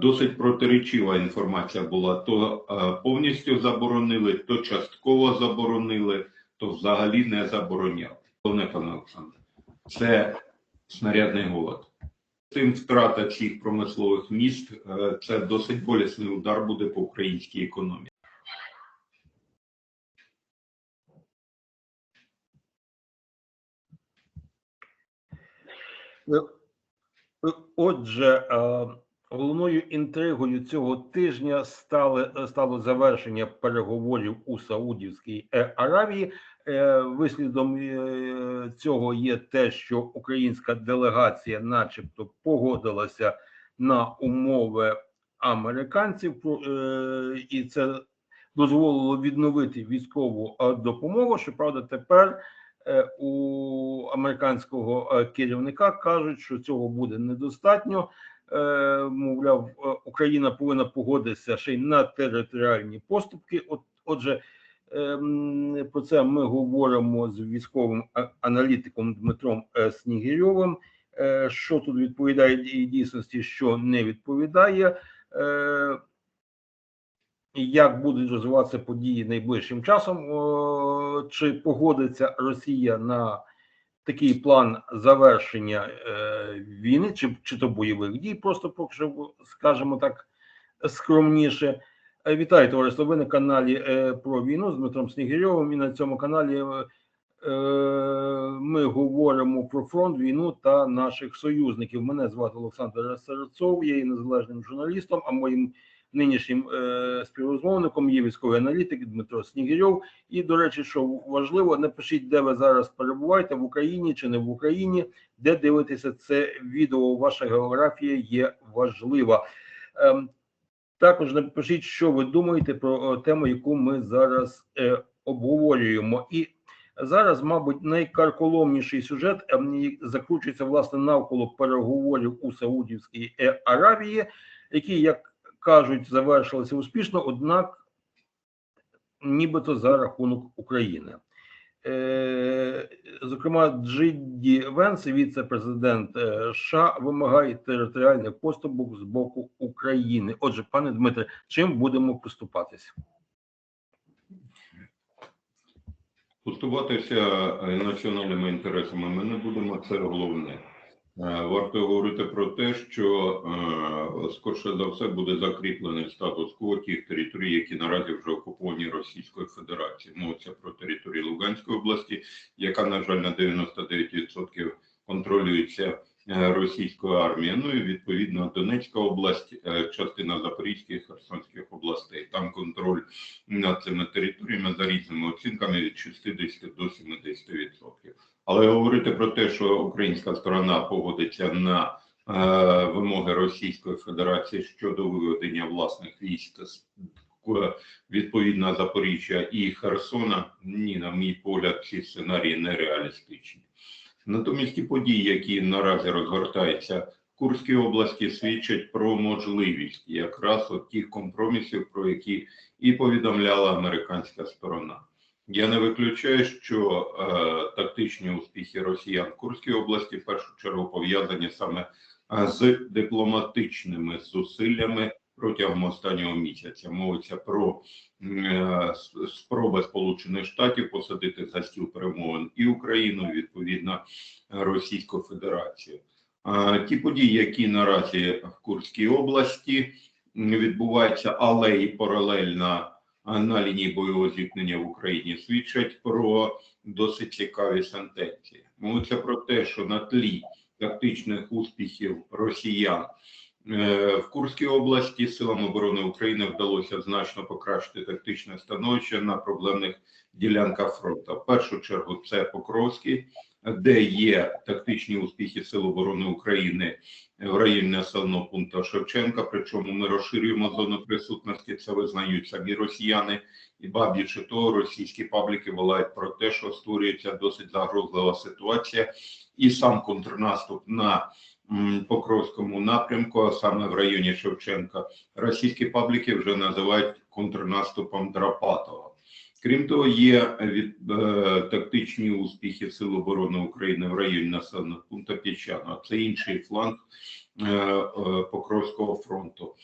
Досить протиречива інформація була: то е, повністю заборонили, то частково заборонили, то взагалі не забороняли. Головне, пане Олександре, це снарядний голод. Тим втрата цих промислових міст е, це досить болісний удар буде по українській економіці. Отже, е, головною інтригою цього тижня стали, стало завершення переговорів у Саудівській е, Аравії. Е, Вислідом е, цього є те, що українська делегація, начебто, погодилася на умови американців, і це дозволило відновити військову допомогу. Щоправда, тепер у американського керівника кажуть, що цього буде недостатньо. Е, Мовляв, е, Україна повинна погодитися ще й на територіальні поступки. От, отже, ем, про це ми говоримо з військовим аналітиком Дмитром е, Снігирьовим. Е, Що тут відповідає дій- дійсності, що не відповідає. Е, як будуть розвиватися події найближчим часом? Чи погодиться Росія на такий план завершення е, війни, чи, чи то бойових дій, просто поки що скажемо так скромніше. Е, Вітаю, товариство. Ви на каналі е, про війну з Дмитром Снігирьовим. І на цьому каналі ми говоримо про фронт, війну та наших союзників. Мене звати Олександр Серцов, я є незалежним журналістом, а моїм нинішнім е, співрозмовником є військовий аналітик Дмитро Снігирьов. І, до речі, що важливо, напишіть, де ви зараз перебуваєте в Україні чи не в Україні, де дивитеся це відео. Ваша географія є важлива. Ем, також напишіть, що ви думаєте про е, тему, яку ми зараз е, обговорюємо. І зараз, мабуть, найкарколомніший сюжет ем, закручується власне навколо переговорів у Саудівській е, Аравії, які, як кажуть, завершилися успішно, однак нібито за рахунок України. Е, Зокрема, Джидді Венс, віце-президент е, США, вимагає територіальних поступок з боку України. Отже, пане Дмитре, чим будемо поступатися? Поступатися національними інтересами ми не будемо, це головне. Е, Варто говорити про те, що е, скорше за все буде закріплений статус-кво тих територій, які наразі вже окуповані Російською Федерацією. Мовиться про територію Луганської області, яка, на жаль, на 99% контролюється е, російською армією. Ну і відповідно Донецька область, частина Запорізької, Херсонських областей. Там контроль над цими територіями за різними оцінками від 60 до 70%. Але говорити про те, що українська сторона погодиться на е, вимоги Російської Федерації щодо виведення власних військ з к- відповідно Запоріжжя і Херсона, ні, на мій погляд, ці сценарії нереалістичні. Натомість ті події, які наразі розгортаються в Курській області, свідчать про можливість якраз от тих компромісів, про які і повідомляла американська сторона. Я не виключаю, що е, тактичні успіхи росіян в Курській області в першу чергу пов'язані саме е, з дипломатичними зусиллями протягом останнього місяця. Мовиться про е, спроби Сполучених Штатів посадити за стіл перемовин і Україну, відповідно Російську Федерацію. Е, ті події, які наразі в Курській області відбуваються, але і паралельно на лінії бойового зіткнення в Україні свідчать про досить цікаві сентенції. Мовиться про те, що на тлі тактичних успіхів росіян е, в Курській області силам оборони України вдалося значно покращити тактичне становище на проблемних ділянках фронту. В першу чергу це Покровський, де є тактичні успіхи Сил оборони України в районі населеного пункту Шевченка. Причому ми розширюємо зону присутності. Це визнають самі росіяни, і ба того, російські пабліки волають про те, що створюється досить загрозлива ситуація, і сам контрнаступ на Покровському напрямку, а саме в районі Шевченка, російські пабліки вже називають контрнаступом Драпатова. Крім того, є від, е, тактичні успіхи Сил оборони України в районі населеного пункту Піщано. Це інший фланг е, е, Покровського фронту.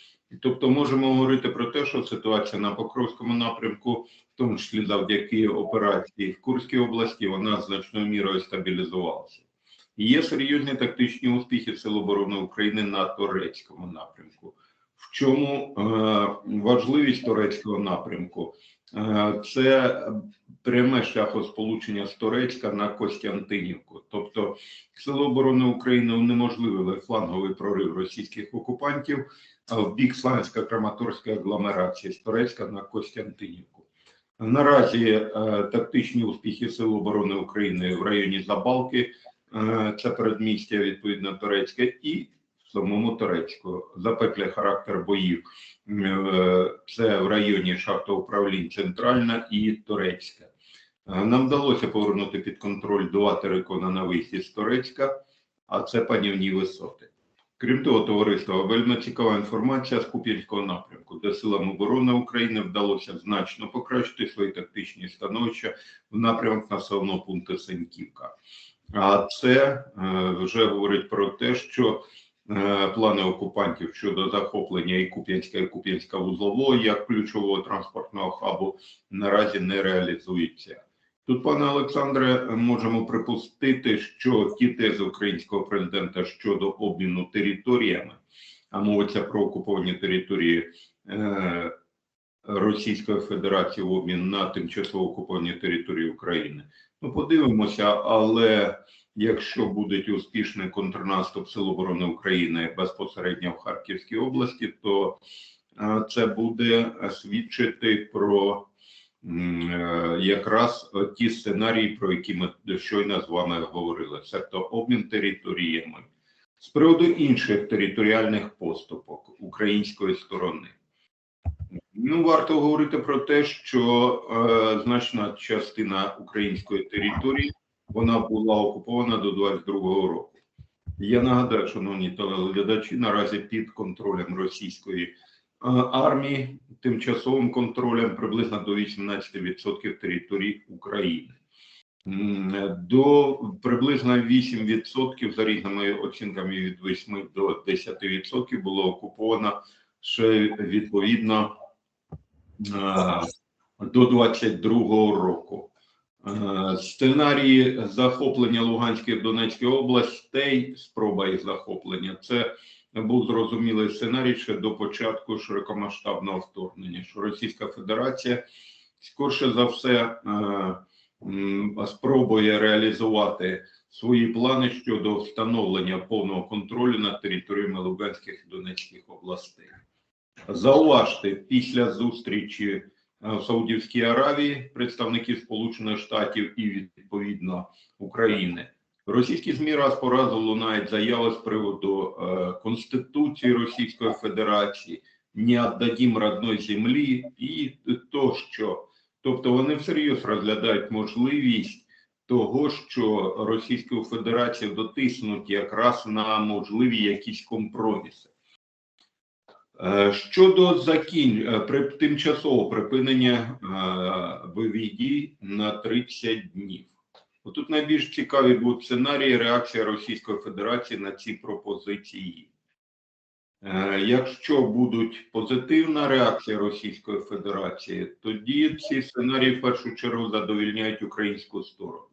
Тобто можемо говорити про те, що ситуація на Покровському напрямку, в тому числі завдяки операції в Курській області, вона значною мірою стабілізувалася. Є серйозні тактичні успіхи Сил оборони України на турецькому напрямку. В чому е, важливість турецького напрямку? Е, це пряме шляхосполучення з Турецька на Костянтинівку. Тобто Сили оборони України унеможливили фланговий прорив російських окупантів е, в бік Славянсько-Краматорської агломерації з Турецька на Костянтинівку. Наразі е, тактичні успіхи Сил оборони України в районі Забалки, е, це передмістя відповідно Турецьке, і самому Турецьку. Запеклий характер боїв е, це в районі шахтоуправлінь Центральна і Турецька. Е, Нам вдалося повернути під контроль два терикона на вихід з Турецька, а це панівні висоти. Крім того, товариство, вельми цікава інформація з Куп'янського напрямку, де силам оборони України вдалося значно покращити свої тактичні становища в напрямок населеного пункту Сеньківка. А це е, вже говорить про те, що плани окупантів щодо захоплення і Куп'янська, і Куп'янська вузлового як ключового транспортного хабу наразі не реалізуються. Тут, пане Олександре, можемо припустити, що ті тези українського президента щодо обміну територіями, а мовиться про окуповані території е, Російської Федерації в обмін на тимчасово окуповані території України. Ну, подивимося, але якщо буде успішний контрнаступ Сил оборони України безпосередньо в Харківській області, то е, це буде свідчити про е, якраз ті сценарії, про які ми щойно з вами говорили, тобто обмін територіями. З приводу інших територіальних поступок української сторони. Ну, варто говорити про те, що е, значна частина української території вона була окупована до 22-го року. Я нагадаю, шановні телеглядачі, наразі під контролем російської е, армії, тимчасовим контролем приблизно до 18% території України. До приблизно 8% за різними оцінками від 8 до 10% було окуповано ще відповідно е, до 22-го року. Е, Сценарії захоплення Луганської і Донецької областей, спроба їх захоплення, це був зрозумілий сценарій ще до початку широкомасштабного вторгнення, що Російська Федерація скорше за все е, спробує реалізувати свої плани щодо встановлення повного контролю над територіями Луганських і Донецьких областей. Зауважте, після зустрічі в Саудівській Аравії представників Сполучених Штатів і відповідно України. Російські ЗМІ раз по разу лунають заяви з приводу е, Конституції Російської Федерації, не віддадим родної землі і тощо. Тобто вони всерйоз розглядають можливість того, що Російську Федерацію дотиснуть якраз на можливі якісь компроміси. Е, Щодо закінь е, при тимчасового припинення е, бойових дій на 30 днів. Тут найбільш цікаві будуть сценарії реакція Російської Федерації на ці пропозиції. Якщо будуть позитивна реакція Російської Федерації, тоді ці сценарії в першу чергу задовільняють українську сторону.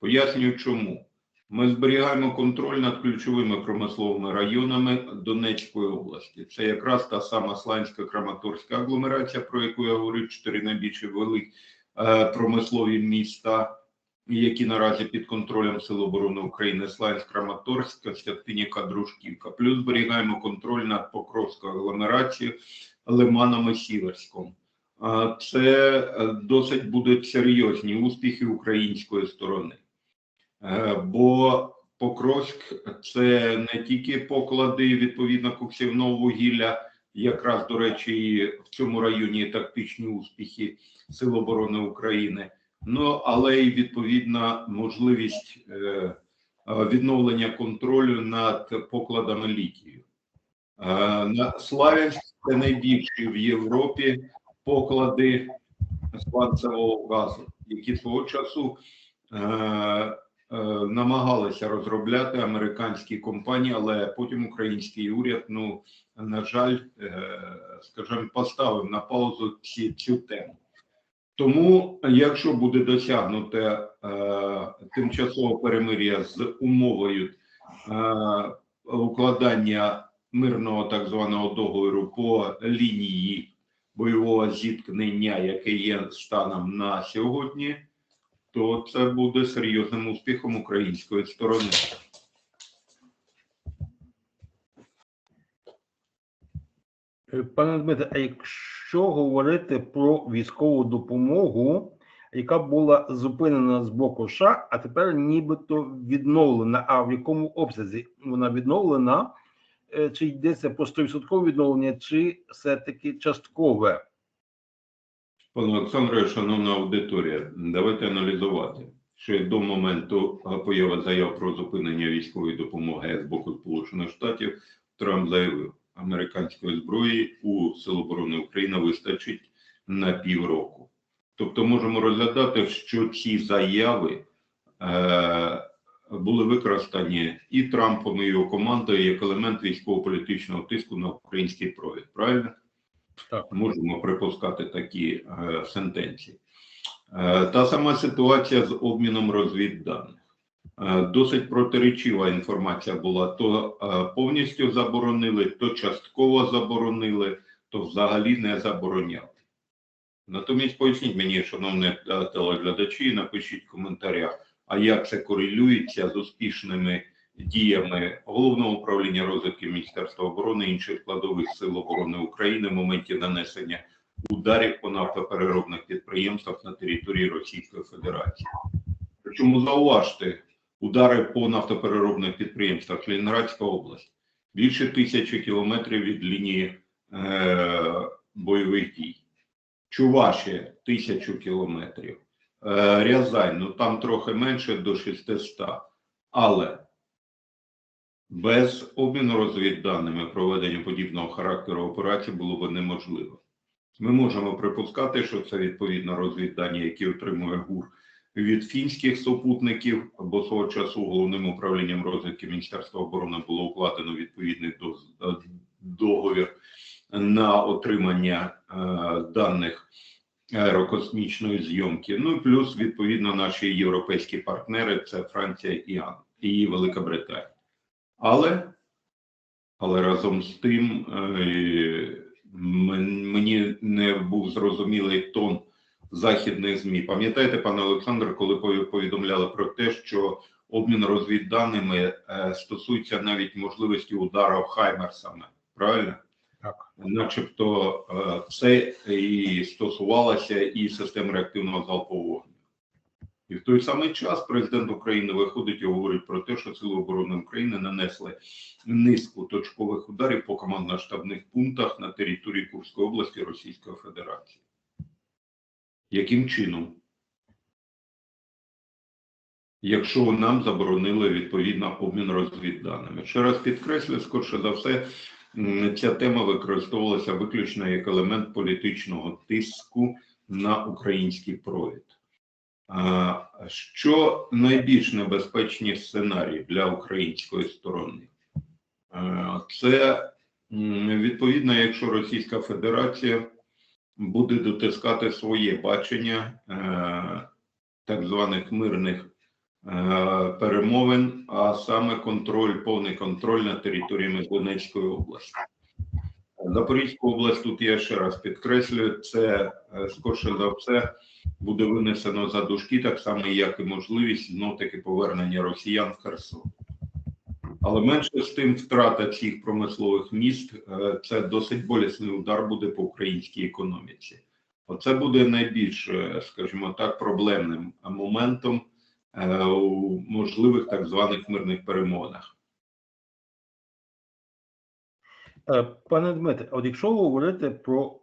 Пояснюю, чому. Ми зберігаємо контроль над ключовими промисловими районами Донецької області. Це якраз та сама Сланська Краматорська агломерація, про яку я говорю, чотири найбільші великі е, промислові міста, які наразі під контролем Сил оборони України Сланськ, Краматорськ, Костянтинівка, Дружківка. Плюс зберігаємо контроль над Покровською агломерацією, Лиманом і Сіверськом. Е, Це е, досить будуть серйозні успіхи української сторони. Е, бо Покровськ це не тільки поклади відповідно коксівного вугілля, якраз до речі, і в цьому районі тактичні успіхи Сил оборони України, ну але й відповідна можливість е, відновлення контролю над покладами літію. Е, на Славянськ це найбільші в Європі поклади сланцевого газу, які свого часу намагалися розробляти американські компанії, але потім український уряд, ну на жаль, е, скажімо, поставив на паузу ці, цю тему. Тому, якщо буде досягнуте е, тимчасове перемир'я з умовою е, укладання мирного так званого договору по лінії бойового зіткнення, яке є станом на сьогодні, то це буде серйозним успіхом української сторони. Пане Дмитре, а якщо говорити про військову допомогу, яка була зупинена з боку США, а тепер нібито відновлена, а в якому обсязі вона відновлена? Е, Чи йдеться про 100% відновлення, чи все-таки часткове? Пане Олександре, шановна аудиторія, давайте аналізувати, що до моменту появи заяв про зупинення військової допомоги з боку Сполучених Штатів Трамп заявив, американської зброї у Сил оборони України вистачить на півроку. Тобто можемо розглядати, що ці заяви е, були використані і Трампом, і його командою як елемент військово-політичного тиску на український провід. Правильно? Так. можемо припускати такі е, сентенції. Е, та сама ситуація з обміном розвідданих. Е, досить протиречива інформація була: то е, повністю заборонили, то частково заборонили, то взагалі не забороняли. Натомість поясніть мені, шановні е, телеглядачі, напишіть в коментарях, а як це корелюється з успішними діями головного управління розвідки Міністерства оборони інших складових сил оборони України в моменті нанесення ударів по нафтопереробних підприємствах на території Російської Федерації. Причому зауважте, удари по нафтопереробних підприємствах Лінградська область більше тисячі кілометрів від лінії е, бойових дій. Чувашія тисячу кілометрів. Е, Рязань, ну там трохи менше до 600. Але без обміну розвідданими проведення подібного характеру операції було б неможливо. Ми можемо припускати, що це відповідно розвіддані, які отримує ГУР від фінських супутників, бо свого часу головним управлінням розвідки Міністерства оборони було укладено відповідний е, договір на отримання е, даних аерокосмічної зйомки. Ну і плюс відповідно наші європейські партнери це Франція і, Ан- і Велика Британія. Але, але разом з тим е, мені не був зрозумілий тон західних ЗМІ. Пам'ятаєте, пане Олександр, коли пові- повідомляли про те, що обмін розвідданими е, стосується навіть можливості удару Хаймерсами, правильно? Так. Начебто е, це і стосувалося і систем реактивного залпового вогню. І в той самий час президент України виходить і говорить про те, що Сили оборони України нанесли низку точкових ударів по командно-штабних пунктах на території Курської області Російської Федерації. Яким чином? Якщо нам заборонили відповідно обмін розвідданими. Ще раз підкреслю, скорше за все, ця тема використовувалася виключно як елемент політичного тиску на український провід. Що найбільш небезпечні сценарії для української сторони? Це відповідно, якщо Російська Федерація буде дотискати своє бачення е, так званих мирних е, перемовин, а саме контроль, повний контроль над територіями Донецької області. Запорізьку область тут я ще раз підкреслюю, це е, скорше за все буде винесено за дужки, так само як і можливість знов таки повернення росіян в Херсон. Але менше з тим, втрата цих промислових міст е, це досить болісний удар буде по українській економіці. Оце буде найбільш, е, скажімо так, проблемним моментом у можливих так званих мирних перемовинах. Пане Дмитре, от якщо говорити про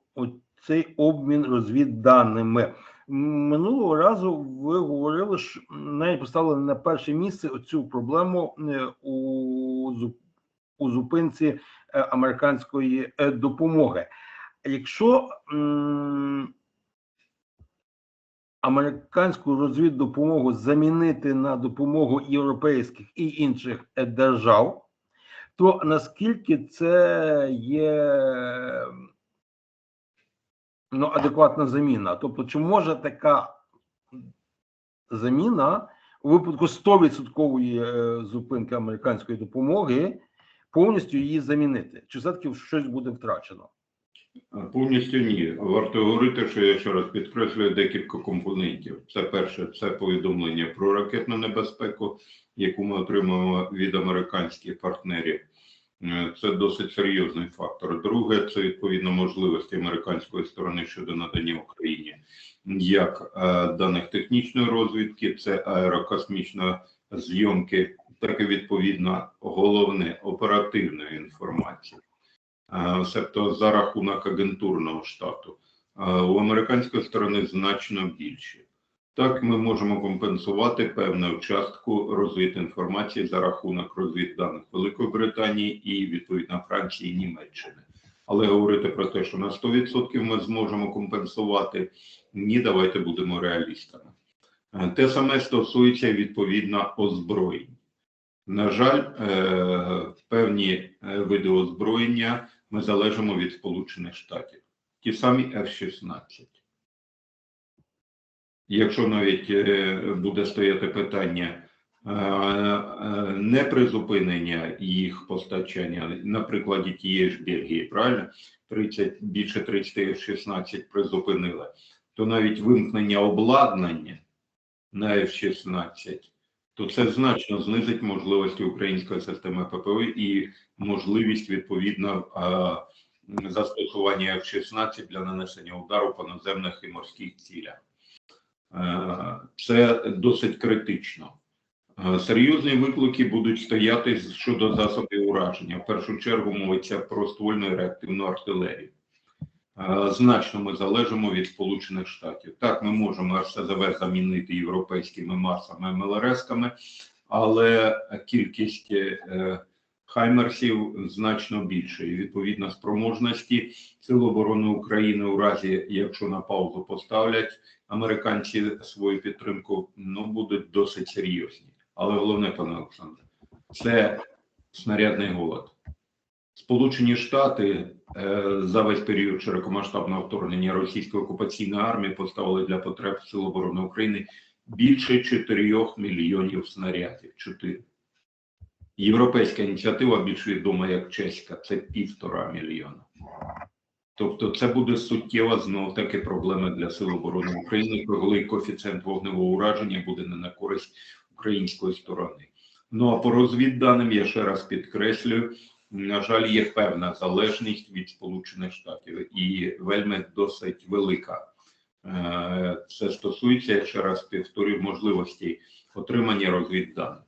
цей обмін розвідданими, минулого разу ви говорили, що навіть поставили на перше місце цю проблему е, у, у зупинці е, американської е, допомоги. Якщо м, американську розвіддопомогу замінити на допомогу європейських і інших е, держав, то наскільки це є ну, адекватна заміна? Тобто, чи може така заміна у випадку 100% е, зупинки американської допомоги повністю її замінити? Чи все-таки щось буде втрачено? Повністю ні. Варто говорити, що я ще раз підкреслюю декілька компонентів. Це перше, це повідомлення про ракетну небезпеку, яку ми отримуємо від американських партнерів. Е, Це досить серйозний фактор. Друге, це відповідно можливості американської сторони щодо надання Україні як е, даних технічної розвідки, це аерокосмічної зйомки, так і відповідно головне оперативної інформації. Е, Себто за рахунок агентурного штату. У американської сторони значно більше. Так, ми можемо компенсувати певну частку розвідінформації за рахунок розвідданих Великої Британії і відповідно Франції і Німеччини. Але говорити про те, що на 100% ми зможемо компенсувати, ні, давайте будемо реалістами. Е, Те саме стосується відповідно озброєнь. На жаль, е, певні е, види озброєння ми залежимо від Сполучених Штатів. Ті самі F-16. Якщо навіть е, буде стояти питання е, е, не призупинення їх постачання, на прикладі тієї ж Бельгії, правильно? 30, більше 30 F-16 призупинили, то навіть вимкнення обладнання на F-16, то це значно знизить можливості української системи ППО і можливість відповідно застосування F-16 для нанесення удару по наземних і морських цілях. Е, Це досить критично. Е, Серйозні виклики будуть стояти щодо засобів ураження. В першу чергу мовиться про ствольну і реактивну артилерію. Е, Значно ми залежимо від Сполучених Штатів. Так, ми можемо РСЗВ замінити європейськими масами МЛРС-ками, але кількість хаймерсів значно більше. І відповідно спроможності Сил оборони України у разі, якщо на паузу поставлять американці свою підтримку, ну будуть досить серйозні. Але головне, пане Олександре, це снарядний голод. Сполучені Штати е, за весь період широкомасштабного вторгнення російської окупаційної армії поставили для потреб Сил оборони України більше 4 мільйонів снарядів. 4. Європейська ініціатива, більш відома як чеська, це півтора мільйона. Тобто, це буде суттєва знов таки проблема для Сил оборони України, коли коефіцієнт вогневого ураження буде не на користь української сторони. Ну а по розвідданим я ще раз підкреслюю, на жаль, є певна залежність від Сполучених Штатів і вельми досить велика. Е, Це стосується, я ще раз повторюю, можливості отримання розвідданих.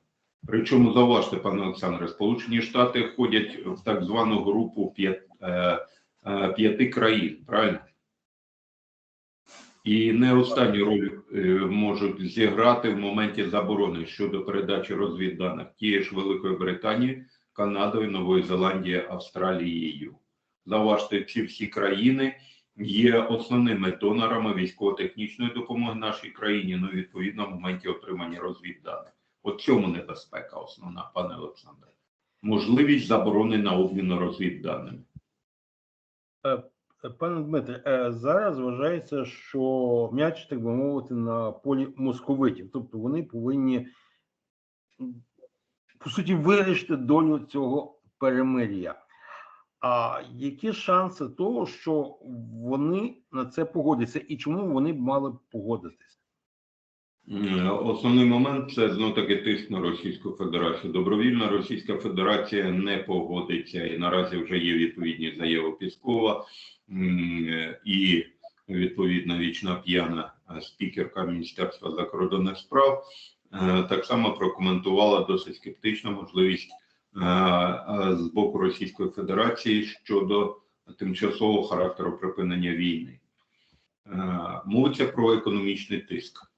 Причому зауважте, пане Олександре, Сполучені Штати входять в так звану групу е, е, п'яти країн, правильно? І не останню роль е, можуть зіграти в моменті заборони щодо передачі розвідданих тієї ж Великої Британії, Канадою, Нової Зеландії, Австралією. Заважте, ці всі країни є основними донорами військово-технічної допомоги нашій країні, ну відповідно в моменті отримання розвідданих. От цьому небезпека основна, пане Олександре. Можливість заборони на обмін розвідданими. Пане Дмитре, е, зараз вважається, що м'яч, так би мовити, на полі московитів. Тобто вони повинні, по суті, вирішити долю цього перемир'я. А які шанси того, що вони на це погодяться, і чому вони б мали б погодитися? Основний момент це знов таки тиск на Російську Федерацію. Добровільно Російська Федерація не погодиться, і наразі вже є відповідні заяви Піскова і відповідно вічна п'яна е, спікерка Міністерства закордонних справ. е, Так само прокоментувала досить скептично можливість е, з боку Російської Федерації щодо тимчасового характеру припинення війни. Мовиться про економічний тиск.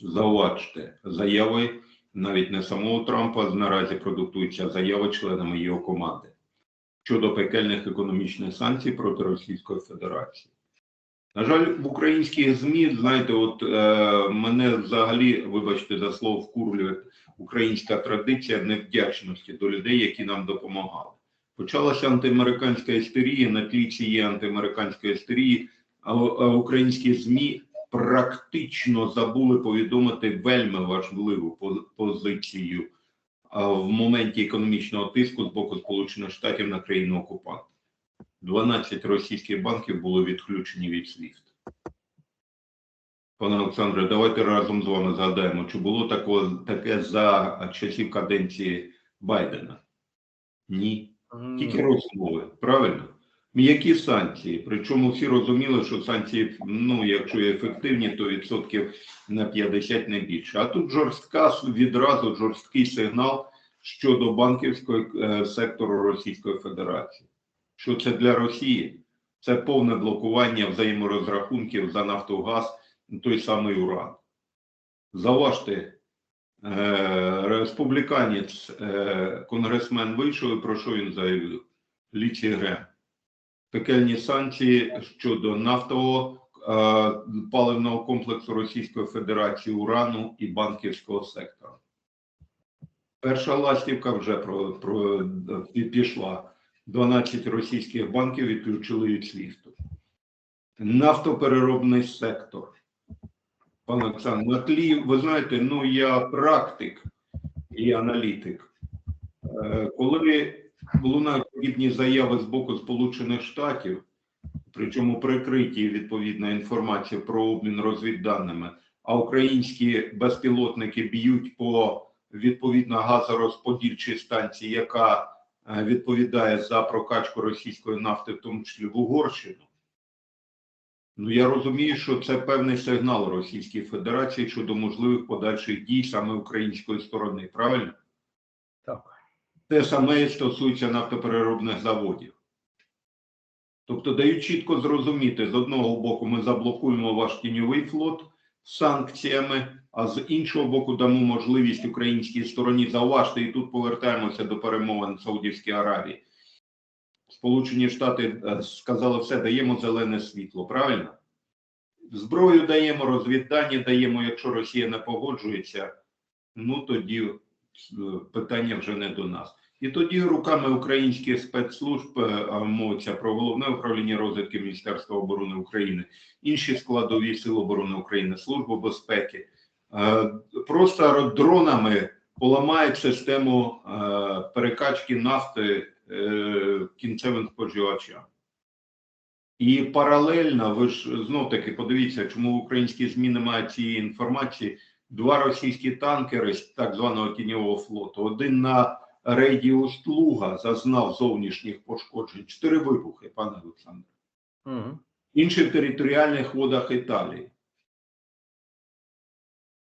Зауважте, заяви навіть не самого Трампа наразі продуктуються а заяви членами його команди щодо пекельних економічних санкцій проти Російської Федерації. На жаль, в українських ЗМІ, знаєте, от е, мене взагалі, вибачте за слово, вкурлює українська традиція невдячності до людей, які нам допомагали. Почалася антиамериканська істерія, на тлі цієї антиамериканської істерії, а, а українські ЗМІ практично забули повідомити вельми важливу позицію в моменті економічного тиску з боку Сполучених Штатів на країну окупанта. 12 російських банків були відключені від SWIFT. Пане Олександре, давайте разом з вами згадаємо, чи було тако, таке за часів каденції Байдена? Ні. Тільки розмови, правильно? М'які санкції. Причому всі розуміли, що санкції, ну, якщо ефективні, то відсотків на 50 не більше. А тут жорстка відразу жорсткий сигнал щодо банківського е, сектору Російської Федерації. Що це для Росії? Це повне блокування взаєморозрахунків за нафтогаз, той самий уран. Заважте, е, республіканець, е, конгресмен вийшов і про що він заявив? Лічі Грем. Пекельні санкції щодо нафтового е, паливного комплексу Російської Федерації, урану і банківського сектора. Перша ластівка вже про, про, пішла. 12 російських банків відключили від свіфту. Нафтопереробний сектор. Пане Олександр, на тлі, ви знаєте, ну я практик і аналітик. Е, Коли лунають подібні заяви з боку Сполучених Штатів, причому прикриті відповідна інформація про обмін розвідданими, а українські безпілотники б'ють по відповідно газорозподільчій станції, яка е, відповідає за прокачку російської нафти, в тому числі в Угорщину. Ну я розумію, що це певний сигнал Російській Федерації щодо можливих подальших дій саме української сторони. Правильно? Так. Те саме стосується нафтопереробних заводів. Тобто дають чітко зрозуміти, з одного боку, ми заблокуємо ваш тіньовий флот санкціями, а з іншого боку, дамо можливість українській стороні зауважте, і тут повертаємося до перемовин Саудівській Аравії. Сполучені Штати е, сказали все, даємо зелене світло, правильно? Зброю даємо, розвіддані даємо, якщо Росія не погоджується, ну тоді е, питання вже не до нас. І тоді руками українських спецслужб е, мовиться про головне управління розвідки Міністерства оборони України, інші складові Сил оборони України, Службу безпеки, е, просто дронами поламають систему е, перекачки нафти кінцевим споживачам. І паралельно, ви ж знов таки подивіться, чому в українській ЗМІ немає цієї інформації. Два російські танкери з так званого тіньового флоту. Один на рейді Устлуга зазнав зовнішніх пошкоджень. Чотири вибухи, пане Олександре. Угу. Інші в територіальних водах Італії.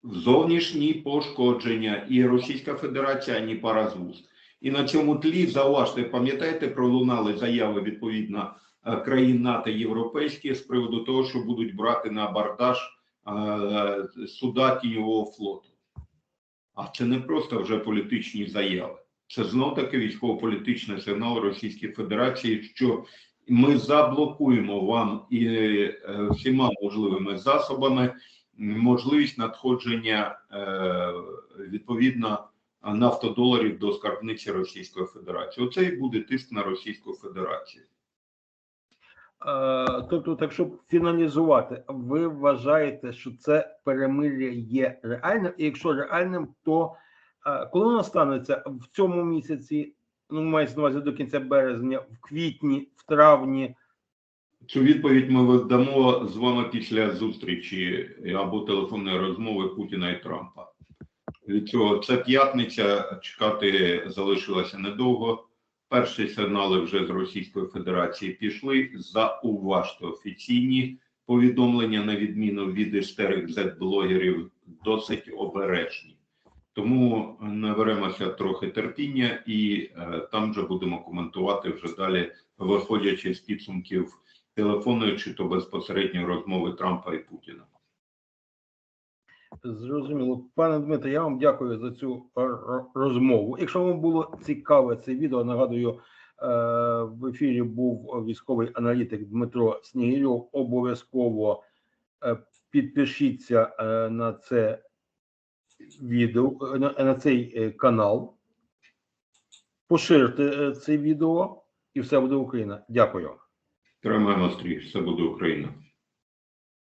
Зовнішні пошкодження і Російська Федерація, ані пара з вуст. І на цьому тлі зауважте, пам'ятаєте, пролунали заяви відповідно е, країн НАТО європейських з приводу того, що будуть брати на абордаж е, суда тіньового флоту. А це не просто вже політичні заяви. Це знов таки військово-політичний сигнал Російської Федерації, що ми заблокуємо вам і е, всіма можливими засобами можливість надходження е, відповідно нафтодоларів до скарбниці Російської Федерації. Оце і буде тиск на Російську Федерацію. Е, тобто, так щоб фіналізувати, ви вважаєте, що це перемир'я є реальним? І якщо реальним, то коли воно станеться в цьому місяці, ну мається на увазі до кінця березня, в квітні, в травні, Цю відповідь ми дамо з вами після зустрічі або телефонної розмови Путіна і Трампа. Від цього це п'ятниця. Чекати залишилося недовго. Перші сигнали вже з Російської Федерації пішли. Зауважте офіційні повідомлення, на відміну від істерик Z-блогерів, досить обережні. Тому наберемося трохи терпіння і е, там вже будемо коментувати вже далі, виходячи з підсумків телефонної чи то безпосередньої розмови Трампа і Путіна. Зрозуміло, пане Дмитре, я вам дякую за цю розмову. Якщо вам було цікаве це відео, нагадую, В ефірі був військовий аналітик Дмитро Снігирьов. Обов'язково е, підпишіться е, на це відео, на, на цей е, канал. Поширте е, це відео, і все буде Україна. Дякую. Тримаємо стрій, все буде Україна.